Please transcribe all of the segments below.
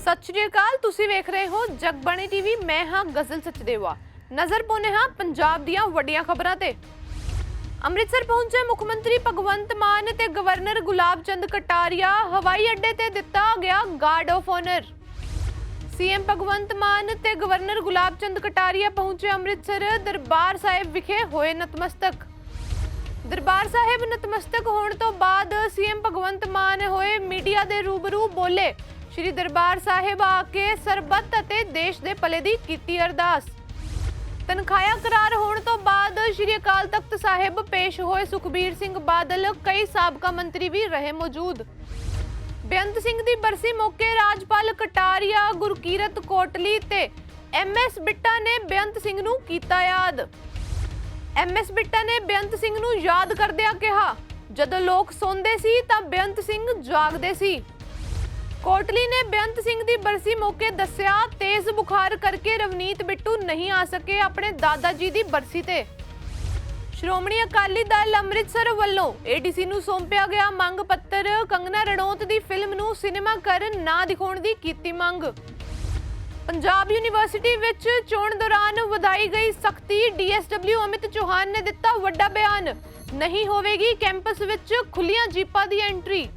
ਸਤਿ ਸ਼੍ਰੀ ਅਕਾਲ, ਤੁਸੀਂ ਵੇਖ ਰਹੇ ਹੋ ਜਗਬਾਣੀ ਟੀਵੀ, ਮੈਂ ਹਾਂ ਗਜ਼ਲ ਸਚਦੇਵਾ। ਨਜ਼ਰ ਪਾਉਂਦੇ ਹਾਂ ਪੰਜਾਬ ਦੀਆਂ ਵੱਡੀਆਂ ਖਬਰਾਂ ਤੇ। ਅੰਮ੍ਰਿਤਸਰ ਪਹੁੰਚੇ ਮੁੱਖ ਮੰਤਰੀ ਭਗਵੰਤ ਮਾਨ ਤੇ ਗਵਰਨਰ ਗੁਲਾਬ ਚੰਦ ਕਟਾਰੀਆ ਹਵਾਈ ਅੱਡੇ ਤੇ ਦਿੱਤਾ ਗਿਆ guard of honour CM Bhagwant Mann ਤੇ ਗਵਰਨਰ ਗੁਲਾਬ ਚੰਦ ਕਟਾਰੀਆ ਪਹੁੰਚੇ ਅੰਮ੍ਰਿਤਸਰ ਦਰਬਾਰ ਸਾਹਿਬ ਵਿਖੇ ਹੋਏ ਨਤਮਸਤਕ। ਦਰਬਾਰ ਸਾਹਿਬ ਨਤਮਸਤਕ ਹੋਣ ਤੋਂ ਬਾਅਦ ਸੀਐਮ ਭਗਵੰਤ ਮਾਨ ਹੋਏ ਮੀਡੀਆ ਦੇ ਰੂਬਰੂ ਬੋਲੇ। ਸ਼੍ਰੀ ਦਰਬਾਰ ਸਾਹਿਬ ਆ ਕੇ ਸਰਬੱਤ ਅਤੇ ਦੇਸ਼ ਦੇ ਭਲੇ ਦੀ ਕੀਤੀ ਅਰਦਾਸ। ਤਨਖਾਹਾਂ ਕਰਾਰ ਹੋਣ ਤੋਂ ਬਾਅਦ ਸ਼੍ਰੀ ਅਕਾਲ ਤਖਤ ਸਾਹਿਬ ਪੇਸ਼ ਹੋਏ ਸੁਖਬੀਰ ਸਿੰਘ ਬਾਦਲ, ਕਈ ਸਾਬਕਾ ਮੰਤਰੀ ਵੀ ਰਹੇ ਮੌਜੂਦ। ਬੇਅੰਤ ਸਿੰਘ ਦੀ ਬਰਸੀ ਮੌਕੇ ਰਾਜਪਾਲ ਕਟਾਰੀਆ, ਗੁਰਕੀਰਤ ਕੋਟਲੀ ਤੇ ਐਮਐਸ ਬਿੱਟਾ ਨੇ ਬੇਅੰਤ ਸਿੰਘ ਨੂੰ ਕੀਤਾ ਯਾਦ। ਐਮਐਸ ਬਿੱਟਾ ਨੇ ਬੇਅੰਤ ਸਿੰਘ ਨੂੰ ਯਾਦ ਕਰਦਿਆਂ ਕਿਹਾ, ਜਦੋਂ ਲੋਕ ਸੌਂਦੇ ਸੀ ਤਾਂ ਬੇਅੰਤ ਸਿੰਘ ਜਾਗਦੇ ਸੀ। ਕੋਟਲੀ ਨੇ ਬੇਅੰਤ ਸਿੰਘ ਦੀ ਬਰਸੀ ਮੌਕੇ ਦੱਸਿਆ, ਤੇਜ਼ ਬੁਖਾਰ ਕਰਕੇ ਰਵਨੀਤ ਬਿੱਟੂ ਨਹੀਂ ਆ ਸਕੇ ਆਪਣੇ ਦਾਦਾ ਜੀ ਦੀ ਬਰਸੀ ਤੇ। ਸ਼੍ਰੋਮਣੀ ਅਕਾਲੀ ਦਲ ਅੰਮ੍ਰਿਤਸਰ ਵੱਲੋਂ ਏਡੀਸੀ ਨੂੰ ਸੌਂਪਿਆ ਗਿਆ ਮੰਗ ਪੱਤਰ। ਕੰਗਨਾ ਰਣੌਤ ਦੀ ਫਿਲਮ ਨੂੰ ਸਿਨੇਮਾ ਘਰ ਨਾ ਦਿਖਾਉਣ ਦੀ ਕੀਤੀ ਮੰਗ। ਪੰਜਾਬ ਯੂਨੀਵਰਸਿਟੀ ਵਿੱਚ ਚੋਣ ਦੌਰਾਨ ਵਧਾਈ ਗਈ ਸਖਤੀ ਡੀਐਸਡਬਲਿਊ ਅਮਿਤ ਚੌਹਾਨ ਨੇ ਦਿੱਤਾ ਵੱਡਾ ਬਿਆਨ। ਨਹੀਂ ਹੋਵੇਗੀ ਕੈਂਪਸ ਵਿੱਚ ਖੁੱਲੀਆਂ ਜੀਪਾਂ ਦੀ ਐਂਟਰੀ।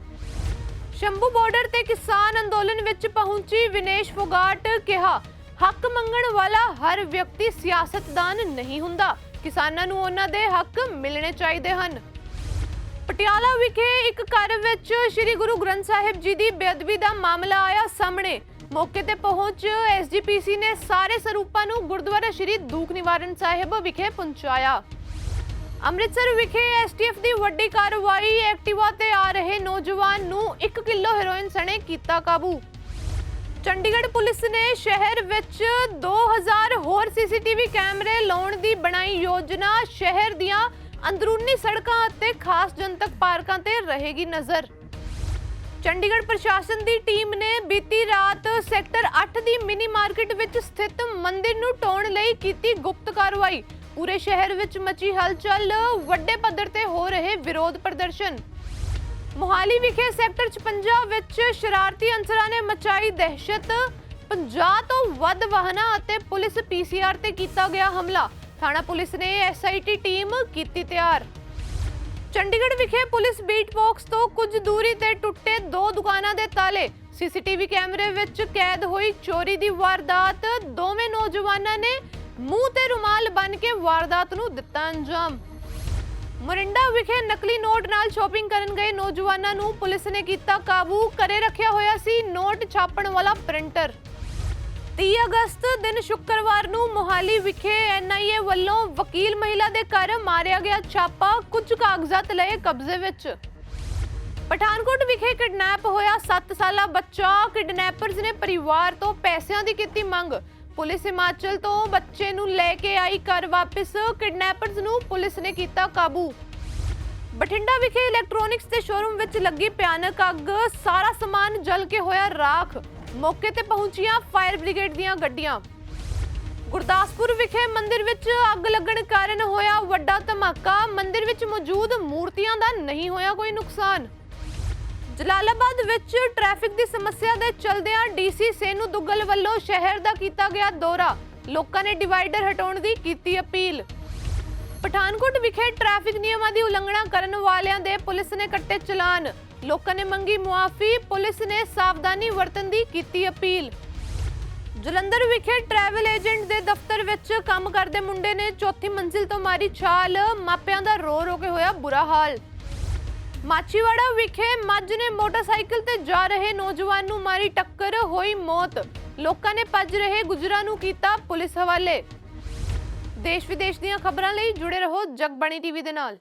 ਸ਼ੰਭੂ ਬਾਰਡਰ ਤੇ ਕਿਸਾਨ ਅੰਦੋਲਨ ਵਿੱਚ ਪਹੁੰਚੀ ਵਿਨੇਸ਼ ਫੋਗਾਟ ਕਿਹਾ, ਹੱਕ ਮੰਗਣ ਵਾਲਾ ਹਰ ਵਿਅਕਤੀ ਸਿਆਸਤਦਾਨ ਨਹੀਂ ਹੁੰਦਾ। ਕਿਸਾਨਾਂ ਨੂੰ ਉਹਨਾਂ ਦੇ ਹੱਕ ਮਿਲਣੇ ਚਾਹੀਦੇ ਹਨ। ਪਟਿਆਲਾ ਵਿਖੇ ਇੱਕ ਘਰ ਵਿੱਚ ਸ੍ਰੀ ਗੁਰੂ ਗ੍ਰੰਥ ਸਾਹਿਬ ਜੀ ਦੀ ਬੇਅਦਬੀ ਦਾ ਮਾਮਲਾ ਆਇਆ ਸਾਹਮਣੇ। ਮੌਕੇ ਤੇ ਪਹੁੰਚ ਐਸਜੀਪੀਸੀ ਨੇ ਸਾਰੇ ਸਰੂਪਾਂ ਨੂੰ ਗੁਰਦੁਆਰਾ ਸ੍ਰੀ ਦੂਖ ਨਿਵਾਰਨ ਸਾਹਿਬ ਵਿਖੇ ਪਹੁੰਚਾਇਆ। ਅੰਮ੍ਰਿਤਸਰ ਵਿਖੇ ਐਸਟੀਐਫ ਦੀ ਵੱਡੀ ਕਾਰਵਾਈ ਐਕਟਿਵਾ ਤੇ ਆ ਰਹੇ ਨੌਜਵਾਨ ਨੂੰ 1 ਕਿਲੋ ਹੈਰੋਇਨ ਸਣੇ ਕੀਤਾ ਕਾਬੂ। ਚੰਡੀਗੜ੍ਹ ਪੁਲਿਸ ਨੇ ਸ਼ਹਿਰ ਵਿੱਚ 2000 ਹੋਰ ਸੀਸੀਟੀਵੀ ਕੈਮਰੇ ਲਾਉਣ ਦੀ ਬਣਾਈ ਯੋਜਨਾ। ਸ਼ਹਿਰ ਦੀਆਂ ਅੰਦਰੂਨੀ ਸੜਕਾਂ ਅਤੇ ਖਾਸ ਜਨਤਕ ਪਾਰਕਾਂ ਤੇ ਰਹੇਗੀ ਨਜ਼ਰ। ਚੰਡੀਗੜ੍ਹ ਪ੍ਰਸ਼ਾਸਨ ਦੀ ਟੀਮ ਨੇ ਬੀਤੀ ਰਾਤ ਸੈਕਟਰ 8 ਦੀ ਮਿਨੀ ਮਾਰਕੀਟ ਵਿੱਚ ਸਥਿਤ ਮੰਦਿਰ ਨੂੰ ਟੋਣ ਲਈ ਕੀਤੀ ਗੁਪਤ ਕਾਰਵਾਈ। ਪੂਰੇ ਸ਼ਹਿਰ ਵਿੱਚ ਮਚੀ ਹਲਚਲ, ਵੱਡੇ ਪੱਧਰ ਤੇ ਹੋ ਰਹੇ ਵਿਰੋਧ ਪ੍ਰਦਰਸ਼ਨ। ਮੋਹਾਲੀ ਵਿਖੇ ਸੈਕਟਰ 56 ਵਿੱਚ ਸ਼ਰਾਰਤੀ ਅਨਸਰਾਂ ਨੇ ਮਚਾਈ ਦਹਿਸ਼ਤ। 50 ਤੋਂ ਵੱਧ ਵਾਹਨਾਂ ਅਤੇ ਪੁਲਿਸ ਪੀਸੀਆਰ ਤੇ ਕੀਤਾ ਗਿਆ ਹਮਲਾ। ਥਾਣਾ ਪੁਲਿਸ ਨੇ ਐਸਆਈਟੀ ਟੀਮ ਕੀਤੀ ਤਿਆਰ। ਚੰਡੀਗੜ੍ਹ ਵਿਖੇ ਪੁਲਿਸ ਬੀਟ ਬਾਕਸ ਤੋਂ ਕੁਝ ਦੂਰੀ ਤੇ ਟੁੱਟੇ ਦੋ ਦੁਕਾਨਾਂ ਦੇ ਤਾਲੇ। ਸੀਸੀਟੀਵੀ ਕੈਮਰੇ ਵਿੱਚ ਕੈਦ ਹੋਈ ਚੋਰੀ ਦੀ ਵਾਰਦਾਤ। ਦੋਵੇਂ ਨੌਜਵਾਨਾਂ ਨੇ ਮੂੰਹ ਤੇ ਰੁਮਾਲ ਬੰਨ੍ਹ ਕੇ ਵਾਰਦਾਤ ਨੂੰ ਦਿੱਤਾ ਅੰਜਾਮ। ਮੋਰਿੰਡਾ ਵਿਖੇ ਨਕਲੀ ਨੋਟ ਨਾਲ ਸ਼ਾਪਿੰਗ ਕਰਨ ਗਏ ਨੌਜਵਾਨਾਂ ਨੂੰ ਪੁਲਿਸ ਨੇ ਕੀਤਾ ਕਾਬੂ। ਕਰੇ ਰੱਖਿਆ ਹੋਇਆ ਸੀ ਨੋਟ ਛਾਪਣ ਵਾਲਾ ਪ੍ਰਿੰਟਰ। 30 ਅਗਸਤ ਦਿਨ ਸ਼ੁੱਕਰਵਾਰ ਨੂੰ ਮੋਹਾਲੀ ਵਿਖੇ ਐਨਆਈਏ ਵੱਲੋਂ ਵਕੀਲ ਮਹਿਲਾ ਦੇ ਘਰ ਮਾਰਿਆ ਗਿਆ ਛਾਪਾ, ਕੁਝ ਕਾਗਜ਼ਾਤ ਲਏ ਕਬਜ਼ੇ ਵਿੱਚ। ਪਠਾਨਕੋਟ ਵਿਖੇ ਕਿਡਨੈਪ ਹੋਇਆ 7 ਸਾਲਾ ਬੱਚਾ। ਕਿਡਨੈਪਰਸ ਨੇ ਪਰਿਵਾਰ ਤੋਂ ਪੈਸਿਆਂ ਦੀ ਕੀਤੀ ਮੰਗ। ਪੁਲਿਸ ਹਿਮਾਚਲ ਤੋਂ ਬੱਚੇ ਨੂੰ ਲੈ ਕੇ ਆਈ ਘਰ ਵਾਪਸ। ਕਿਡਨੈਪਰਸ ਨੂੰ ਪੁਲਿਸ ਨੇ ਕੀਤਾ ਕਾਬੂ। ਬਠਿੰਡਾ ਵਿਖੇ ਇਲੈਕਟ੍ਰੋਨਿਕਸ ਦੇ ਸ਼ੋਰੂਮ ਵਿੱਚ ਲੱਗੀ ਭਿਆਨਕ ਅੱਗ। ਸਾਰਾ ਸਮਾਨ ਜਲ ਕੇ ਹੋਇਆ ਰਾਖ। ਮੌਕੇ ਤੇ ਪਹੁੰਚੀਆਂ ਫਾਇਰ ਬ੍ਰਿਗੇਡ ਦੀਆਂ ਗੱਡੀਆਂ। ਗੁਰਦਾਸਪੁਰ ਵਿਖੇ ਮੰਦਿਰ ਵਿੱਚ ਅੱਗ ਲੱਗਣ ਕਾਰਨ ਹੋਇਆ ਵੱਡਾ ਧਮਾਕਾ। ਮੰਦਿਰ ਵਿੱਚ ਮੌਜੂਦ ਮੂਰਤੀਆਂ ਦਾ ਨਹੀਂ ਹੋਇਆ ਕੋਈ ਨੁਕਸਾਨ। ਜਲਾਲਾਬਾਦ ਵਿੱਚ ਟ੍ਰੈਫਿਕ ਦੀ ਸਮੱਸਿਆ ਦੇ ਚਲਦਿਆਂ ਡੀਸੀ ਸੇਨੂ ਦੁੱਗਲ ਵੱਲੋਂ ਸ਼ਹਿਰ ਦਾ ਕੀਤਾ ਗਿਆ ਦੌਰਾ। ਲੋਕਾਂ ਨੇ ਡਿਵਾਈਡਰ ਹਟਾਉਣ ਦੀ ਕੀਤੀ ਅਪੀਲ। ਪਠਾਨਕੋਟ ਵਿਖੇ ਟ੍ਰੈਫਿਕ ਨਿਯਮਾਂ ਦੀ ਉਲੰਘਣਾ ਕਰਨ ਵਾਲਿਆਂ ਦੇ ਪੁਲਿਸ ਨੇ ਕੱਟੇ ਚਲਾਨ। ਲੋਕਾਂ ਨੇ ਮੰਗੀ ਮੁਆਫੀ, ਪੁਲਿਸ ਨੇ ਸਾਵਧਾਨੀ ਵਰਤਣ ਦੀ ਕੀਤੀ ਅਪੀਲ। ਜਲੰਧਰ ਵਿਖੇ ਟਰੈਵਲ ਏਜੰਟ ਦੇ ਦਫ਼ਤਰ ਵਿੱਚ ਕੰਮ ਕਰਦੇ ਮੁੰਡੇ ਨੇ ਚੌਥੀ ਮੰਜ਼ਿਲ ਤੋਂ ਮਾਰੀ ਛਾਲ। ਮਾਪਿਆਂ ਦਾ ਰੋ ਰੋ ਕੇ ਹੋਇਆ ਬੁਰਾ ਹਾਲ। ਮਾਚੀਵਾੜਾ ਵਿਖੇ ਮੱਝ ਨੇ ਮੋਟਰਸਾਈਕਲ ਤੇ ਜਾ ਰਹੇ ਨੌਜਵਾਨ ਨੂੰ ਮਾਰੀ ਟੱਕਰ, ਹੋਈ ਮੌਤ। ਲੋਕਾਂ ਨੇ ਭੱਜ ਰਹੇ ਗੁਜਰਾਂ ਨੂੰ ਕੀਤਾ ਪੁਲਿਸ ਹਵਾਲੇ। ਦੇਸ਼ ਵਿਦੇਸ਼ ਦੀਆਂ ਖਬਰਾਂ ਲਈ ਜੁੜੇ ਰਹੋ ਜਗਬਾਣੀ ਟੀਵੀ ਦੇ ਨਾਲ।